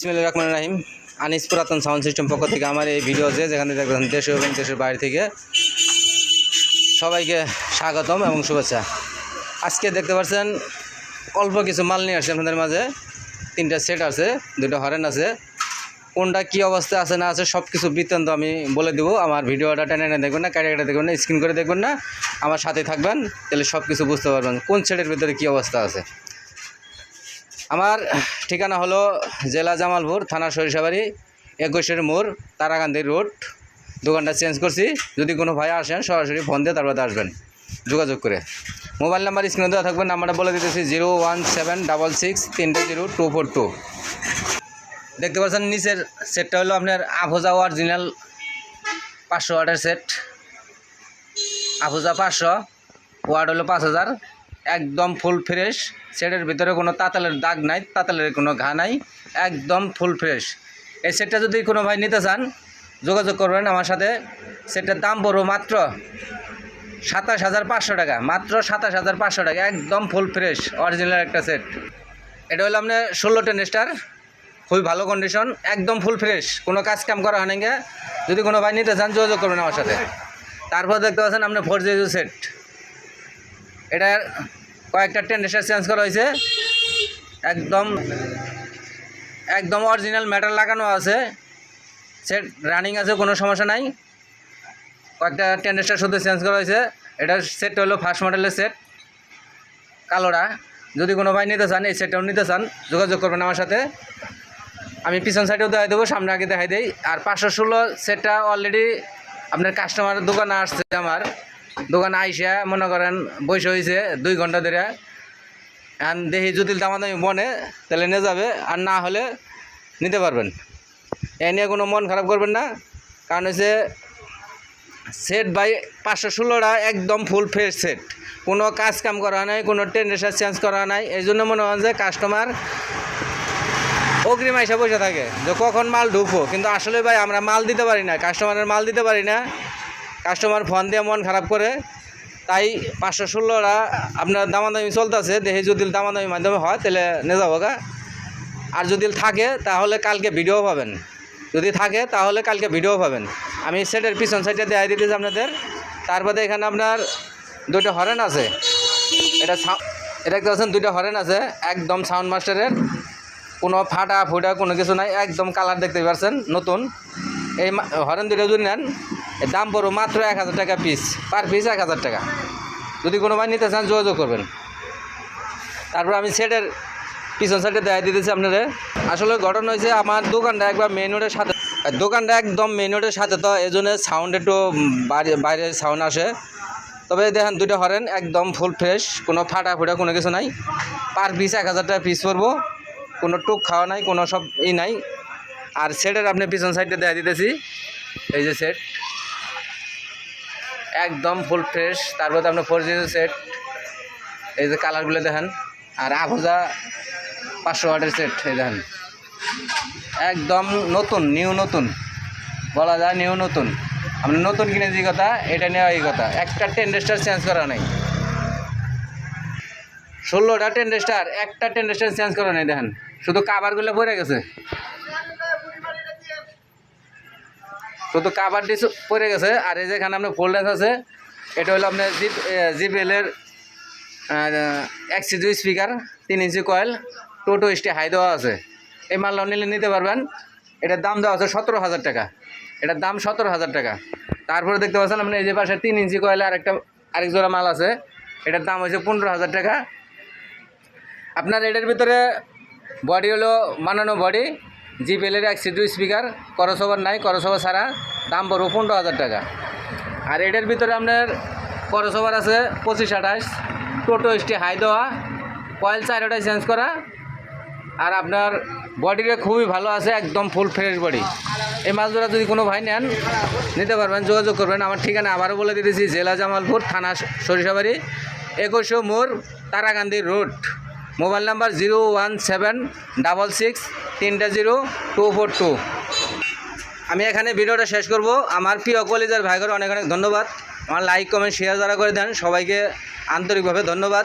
ইসমাইল রহমান রাহিম। আনিস পুরাতন sound system পক্ষ থেকে আমার এই ভিডিও যে যেখানে দেখবেন দেশ এবং দেশের বাইরে থেকে সবাইকে স্বাগতম এবং শুভেচ্ছা। আজকে দেখতে পাচ্ছেন, অল্প কিছু মাল নিয়ে আসছে আপনাদের মাঝে। তিনটা সেট আছে, দুটো হরেন আছে। কোনটা কী অবস্থা আছে, না আছে সব কিছু বৃত্তান্ত আমি বলে দেবো। আমার ভিডিওটা টেনে টেনে দেখবেন না, কাটে কাটে দেখবেন না স্ক্রিন করে দেখবেন না। আমার সাথে থাকবেন, তাহলে সব কিছু বুঝতে পারবেন। কোন সেটের ভিতরে কী অবস্থা আছে? আমার ঠিকানা হলো জেলা জামালপুর, থানা সরিষাবাড়ি, একুশের মোড় তারাকান্দি রোড। দোকানটা চেঞ্জ করছি। যদি কোনো ভাই আসেন, সরাসরি ফোন দিয়ে তারপরে আসবেন। যোগাযোগ করে। মোবাইল নাম্বার স্ক্রিনে দেওয়া থাকবে, নাম্বারটা বলে দিতেছি, zero one seven double six তিনটে জিরো টু ফোর টু। দেখতে পাচ্ছেন, নিচের সেটটা হলো আপনার আফোজা অরিজিনাল পাঁচশো ওয়াটের সেট আফোজা পাঁচশো, ওয়াট হলো পাঁচ হাজার। একদম ফুল ফ্রেশ সেটের ভিতরে কোনো তাতালের দাগ নাই, তাতালের কোনো ঘা নাই, একদম ফুল ফ্রেশ এই সেটটা যদি কোনো ভাই নিতে চান, যোগাযোগ করবেন আমার সাথে। সেটটার দাম পড়ব মাত্র সাতাশ হাজার পাঁচশো টাকা, মাত্র সাতাশ হাজার পাঁচশো টাকা, একদম ফুল ফ্রেশ অরিজিনাল একটা সেট। এটা হলো আপনার ষোলো টেন স্টার, খুবই ভালো কন্ডিশন একদম ফুল ফ্রেশ কোনো কাজ কাম করা হয়নি গে। যদি কোনো ভাই নিতে চান, যোগাযোগ করবেন আমার সাথে। তারপর দেখতে পাচ্ছেন আপনার ফোর জি সেট। এটার কয়েকটা টেন্ডেসার চেঞ্জ করা হয়েছে। একদম একদম অরিজিনাল মেটাল লাগানো আছে। সেট রানিং আছে, কোনো সমস্যা নাই। কয়েকটা টেন্ডেসার শুধু চেঞ্জ করা হয়েছে। এটার সেটটা হলো ফার্স্ট মডেলের সেট কালোরা। যদি কোনো ভাই নিতে চান, এই সেটটাও নিতে চান, যোগাযোগ করবেন আমার সাথে। আমি পিছন সাইডেও দেখাই দেবো, সামনে আগে দেখাই দিই। আর পাঁচশো ষোলো সেটটা অলরেডি আপনার কাস্টমারের দোকানে আসছে আমার। দোকানে আইসা মনে করেন বসে হয়েছে দুই ঘণ্টা ধরে। আর দেখি যদি দামাদামি বনে, তাহলে নিয়ে যাবে, আর না হলে নিতে পারবেন। এ নিয়ে কোনো মন খারাপ করবেন না, কারণ হচ্ছে সেট বাই পাঁচশো ষোলোটা একদম ফুল ফ্রেশ সেট কোনো কাজ কাম করা নাই, কোনো টেন্ডেসার চেঞ্জ করা নাই, এই জন্য মনে হয় যে কাস্টমার অগ্রিম আইসা বসে থাকে, যে কখন মাল ঢুকবো। কিন্তু আসলে ভাই, আমরা মাল দিতে পারি না কাস্টমারের মাল দিতে পারি না। কাস্টমার ফোন দিয়ে মন খারাপ করে, তাই পাঁচশো ষোলোরা আপনার দামাদামি চলতেছে, দেখে যদি দামাদামি মাধ্যমে হয়, তাহলে নিয়ে যাব গা। আর যদি থাকে, তাহলে কালকে ভিডিও পাবেন। যদি থাকে, তাহলে কালকে ভিডিও পাবেন। আমি সেটের পিছন সাইডে দেখাই দিতেছি আপনাদের। তারপরে এখানে আপনার দুটো হরেন আছে। এটা এটা দেখতে পাচ্ছেন, দুইটা হরেন আছে। একদম সাউন্ড মাস্টারের কোনো ফাটা ফুটা কোনো কিছু নাই, একদম কালার দেখতে পারছেন নতুন। এই হরেন দুটো যদি নেন দাম পড়ো মাত্র এক হাজার টাকা পিস পার পিস এক হাজার টাকা। যদি কোনো ভাই নিতে চান, যোগাযোগ করবেন। তারপর আমি সেটের পিছন সাইডে দেখাই দিতেছি আপনাদের। আসলে ঘটনা হয়েছে, আমার দোকানটা একবার মেন রোডের সাথে দোকানটা একদম মেন রোডের সাথে তো, এই জন্য সাউন্ড একটু বাইরে সাউন্ড আসে। তবে দেখেন দুটো হরেন, একদম ফুল ফ্রেশ কোনো ফাটা ফুটা কোনো কিছু নাই। পার পিস এক হাজার টাকা পিস পড়ব কোনো টুক খাওয়া নাই, কোনো সব ই নাই। আর সেটের আপনি পিছন সাইডে দেখা দিতেছি। এই যে সেট একদম ফুল ফ্রেশ তারপরে আপনার ফোর জি সেট এই যে কালারগুলো দেখেন। আর আভোজা পাঁচশো ওয়াটের সেট এই দেখেন। একদম নতুন নিউ নতুন। বলা যায় নিউ নতুন। আপনি নতুন কিনে যে কথা, এটা নেওয়া এই কথা। একটা টেন্ডেস্টার চেঞ্জ করা নেই। ষোলোটা টেন্ডেস্টার একটা টেন্ডেস্টার চেঞ্জ করা নেই, দেখেন। শুধু কাবারগুলো পড়ে গেছে। শুধু কাবার ডিস পড়ে গেছে। আর এই যেখানে আপনার ফোল্ডেন্স আছে, এটা হলো আপনার জিপ জিপিএলের এক সিজু স্পিকার তিন ইঞ্চি কয়েল টোটো স্টে হাই দেওয়া আছে। এই মালটা নিলে নিতে পারবেন। এটার দাম দেওয়া আছে সতেরো হাজার টাকা। এটার দাম সতেরো হাজার টাকা। তারপরে দেখতে পাচ্ছেন আপনি এই যে পাশে তিন ইঞ্চি কয়েল আরেকটা, আরেক জোড়া মাল আছে। এটার দাম হয়েছে পনেরো হাজার টাকা। আপনার এটার ভিতরে বডি হলো মানানো বডি জিপিএলের এক সিটু স্পিকার করসোভার নাই করসোভার ছাড়া দাম পড়ব পনেরো হাজার টাকা। আর এটার ভিতরে আপনার করসোভার আছে পঁচিশ আঠাশ, টোটো স্টে হাই দেওয়া কয়েল চারোটায় চেঞ্জ করা, আর আপনার বডিটা খুবই ভালো আছে, একদম ফুল ফ্রেশ বডি এই মাছগুলো যদি কোনো ভাই নেন, নিতে পারবেন, যোগাযোগ করবেন। আমার ঠিকানা আবারও বলে দিতেছি, জেলা জামালপুর, থানা সরিষাবাড়ি, একুশো মোড় Tarakandi road. Mobile number zero one seven double six তিনটা জিরো টু ফোর টু আমি এখানে ভিডিওটা শেষ করব। আমার প্রিয় কলেজের ভাইগর অনেক অনেক ধন্যবাদ। আমার লাইক কমেন্ট শেয়ার যারা করে দেন, সবাইকে আন্তরিকভাবে ধন্যবাদ।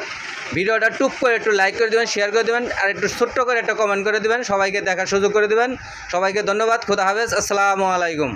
ভিডিওটা টুক করে একটু লাইক করে দেবেন শেয়ার করে দেবেন, আর একটু ছোট্ট করে একটা কমেন্ট করে দেবেন। সবাইকে দেখার সুযোগ করে দেবেন। সবাইকে ধন্যবাদ। খুদা হাফেজ। আসসালামু আলাইকুম।